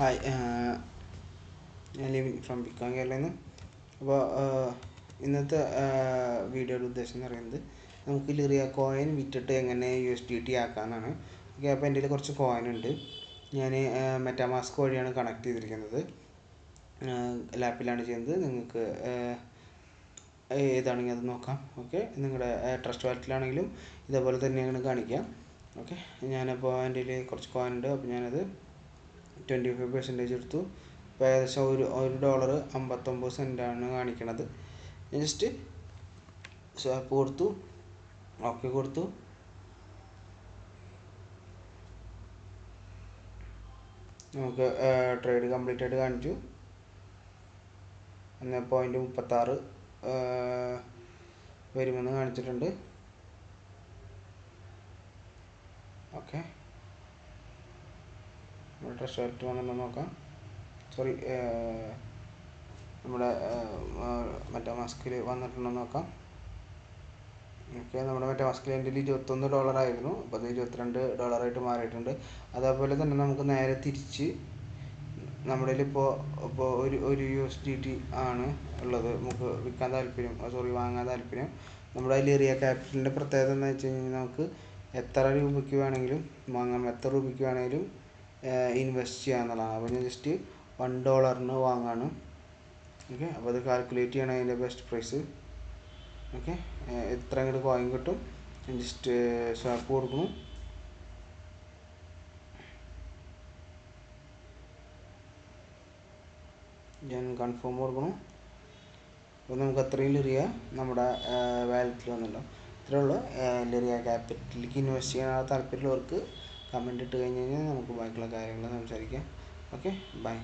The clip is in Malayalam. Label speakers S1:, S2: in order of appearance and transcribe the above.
S1: ഹായ് ഞാൻ ലിവിൻ ഫ്രം ബിക്കോൺ കേരളയിൽ നിന്ന് അപ്പോൾ ഇന്നത്തെ വീഡിയോയുടെ ഉദ്ദേശം എന്ന് പറയുന്നത് നമുക്ക് ലിറിയ കോയിൻ വിറ്റിട്ട് എങ്ങനെ യു എസ് ഡി ടി ആക്കാമെന്നാണ്. ഓക്കെ അപ്പോൾ എന്റെ കയ്യിൽ കുറച്ച് കോയിൻ ഉണ്ട്. ഞാൻ മെറ്റാമാസ്ക് വഴിയാണ് കണക്ട് ചെയ്തിരിക്കുന്നത്. ലാപ്പിലാണ് ചെയ്യുന്നത്. നിങ്ങൾക്ക് ഏതാണെങ്കിൽ അത് നോക്കാം. ഓക്കെ നിങ്ങളുടെ ട്രസ്റ്റ് വാലറ്റിലാണെങ്കിലും ഇതേപോലെ തന്നെയാണ് കാണിക്കുക. ഓക്കെ ഞാനപ്പോൾ എന്റെ കയ്യിൽ കുറച്ച് കോയിൻ ഉണ്ട്. അപ്പോൾ ഞാനത് ട്വന്റി ഫൈവ് പെർസെന്റേജ് എടുത്തു. ഇപ്പോൾ ഏകദേശം ഒരു ഒരു ഡോളർ അമ്പത്തൊമ്പത് സെന്റാണ് കാണിക്കണത്. ജസ്റ്റ് സ്വാപ്പ് കൊടുത്തു. ഓക്കെ കൊടുത്തു. നമുക്ക് ട്രേഡ് കംപ്ലീറ്റ് ആയിട്ട് കാണിച്ചു. ഒന്ന് പോയിന്റ് മുപ്പത്താറ് വരുമെന്ന് കാണിച്ചിട്ടുണ്ട്. ഓക്കെ നമ്മുടെ വാലറ്റ് വന്നിട്ടുണ്ടോ നോക്കാം. സോറി നമ്മുടെ മറ്റേ മസ്കിൽ വന്നിട്ടുണ്ടോ നോക്കാം. ഓക്കെ നമ്മുടെ മറ്റേ മസ്കിൽ എന്റെ ഇരുപത്തൊന്ന് ഡോളർ ആയിരുന്നു. അപ്പോൾ അത് ഇരുപത്തിരണ്ട് ഡോളറായിട്ട് മാറിയിട്ടുണ്ട്. അതേപോലെ തന്നെ നമുക്ക് നേരെ തിരിച്ച് നമ്മുടെ ഇപ്പോൾ ഇപ്പോൾ ഒരു ഒരു യു എസ് ഡി ടി ആണ് ഉള്ളത്. നമുക്ക് വിൽക്കാൻ താല്പര്യം സോറി വാങ്ങാൻ താല്പര്യം. നമ്മുടെ ലിറിയ ക്യാപിറ്റലിന്റെ പ്രത്യേകത എന്ന് വെച്ച് കഴിഞ്ഞാൽ നമുക്ക് എത്ര രൂപയ്ക്ക് വേണമെങ്കിലും വാങ്ങാം. എത്ര രൂപയ്ക്ക് വേണമെങ്കിലും ഇൻവെസ്റ്റ് ചെയ്യാമെന്നുള്ളതാണ് അപ്പോൾ ഞാൻ ജസ്റ്റ് വൺ ഡോളറിന് വാങ്ങാണ്. ഓക്കെ അപ്പോൾ അത് കാൽക്കുലേറ്റ് ചെയ്യണം അതിന്റെ ബെസ്റ്റ് പ്രൈസ് ഓക്കെ എത്ര അങ്ങോട്ട് കോയിൻ കിട്ടും? ജസ്റ്റ് സ്വാപ്പ് കൊടുക്കുന്നു. ഞാൻ കൺഫേം കൊടുക്കണം അപ്പോൾ നമുക്ക് അത്രയും ലിറിയ നമ്മുടെ വാലറ്റിൽ വന്നിട്ടുണ്ടാവും ഉള്ളൂ. ലിറിയ ക്യാപിറ്റലിലേക്ക് ഇൻവെസ്റ്റ് ചെയ്യാൻ താല്പര്യമുള്ളവർക്ക് കമന്റ് ഇട്ട് കഴിഞ്ഞ് കഴിഞ്ഞാൽ നമുക്ക് ബാക്കിയുള്ള കാര്യങ്ങൾ സംസാരിക്കാം. Okay bye